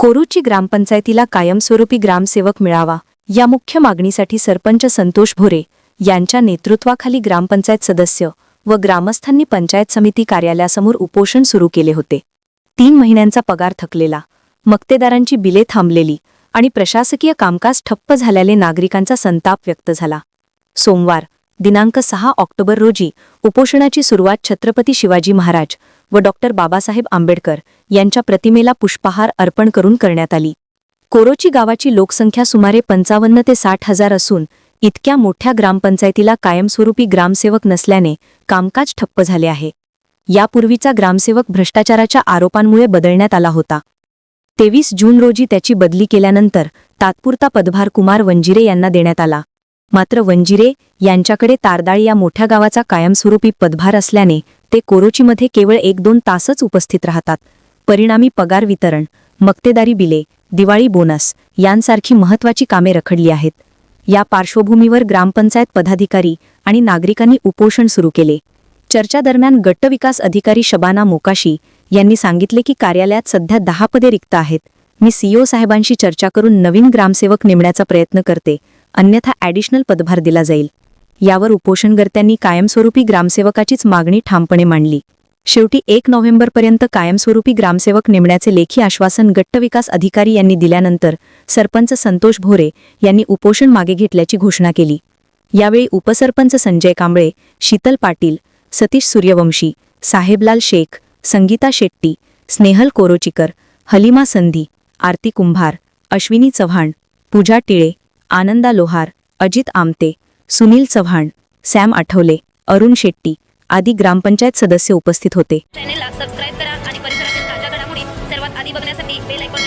कोरूची ग्रामपंचायतीला कायमस्वरूपी ग्रामसेवक मिळावा. या मुख्य मागणीसाठी सरपंच संतोष भोरे यांच्या नेतृत्वाखाली ग्रामपंचायत सदस्य व ग्रामस्थांनी पंचायत समिती कार्यालयासमोर उपोषण सुरू केले होते. तीन महिन्यांचा पगार थकलेला मक्तेदारांची बिले थांबलेली आणि प्रशासकीय कामकाज ठप्प झाल्याने नागरिकांचा संताप व्यक्त झाला. सोमवार दिनांक सहा ऑक्टोबर रोजी उपोषणाची सुरुवात छत्रपती शिवाजी महाराज व डॉक्टर बाबासाहेब आंबेडकर यांच्या प्रतिमेला पुष्पहार अर्पण करून करण्यात आली. कोरोची गावाची लोकसंख्या सुमारे पंचावन्न ते साठ हजार असून इतक्या मोठ्या ग्रामपंचायतीला कायमस्वरूपी ग्रामसेवक नसल्याने कामकाज ठप्प झाले आहे. यापूर्वीचा ग्रामसेवक भ्रष्टाचाराच्या आरोपांमुळे बदलण्यात आला होता. तेवीस जून रोजी त्याची बदली केल्यानंतर तात्पुरता पदभार कुमार वंजिरे यांना देण्यात आला. मात्र वंजिरे यांच्याकडे तारदाळ या मोठ्या गावाचा कायमस्वरूपी पदभार असल्याने ते कोरोचीमध्ये केवळ एक दोन तासच उपस्थित राहतात. परिणामी पगार वितरण मक्तेदारी बिले दिवाळी बोनस यांसारखी महत्वाची कामे रखडली आहेत. या पार्श्वभूमीवर ग्रामपंचायत पदाधिकारी आणि नागरिकांनी उपोषण सुरू केले. चर्चा दरम्यान गटविकास अधिकारी शबाना मोकाशी यांनी सांगितले की कार्यालयात सध्या दहा पदे रिक्त आहेत. मी सीओ साहेबांशी चर्चा करून नवीन ग्रामसेवक नेमण्याचा प्रयत्न करते. अन्यथा ॲडिशनल पदभार दिला जाईल. यावर उपोषणकर्त्यांनी कायमस्वरूपी ग्रामसेवकाचीच मागणी ठामपणे मांडली. शेवटी एक नोव्हेंबरपर्यंत कायमस्वरूपी ग्रामसेवक नेमण्याचे लेखी आश्वासन गटविकास अधिकारी यांनी दिल्यानंतर सरपंच संतोष भोरे यांनी उपोषण मागे घेतल्याची घोषणा केली. यावेळी उपसरपंच संजय कांबळे शीतल पाटील सतीश सूर्यवंशी साहेबलाल शेख संगीता शेट्टी स्नेहल कोरोचीकर हलिमा संधी आरती कुंभार अश्विनी चव्हाण पूजा टिळे आनंदा लोहार अजित आमते सुनील चव्हाण सॅम आठवले अरुण शेट्टी आदी ग्रामपंचायत सदस्य उपस्थित होते. चॅनेलला सबस्क्राईब करा आणि परिसरातील ताज्या घडामोडी सर्वात आधी बघण्यासाठी बेल आयकॉन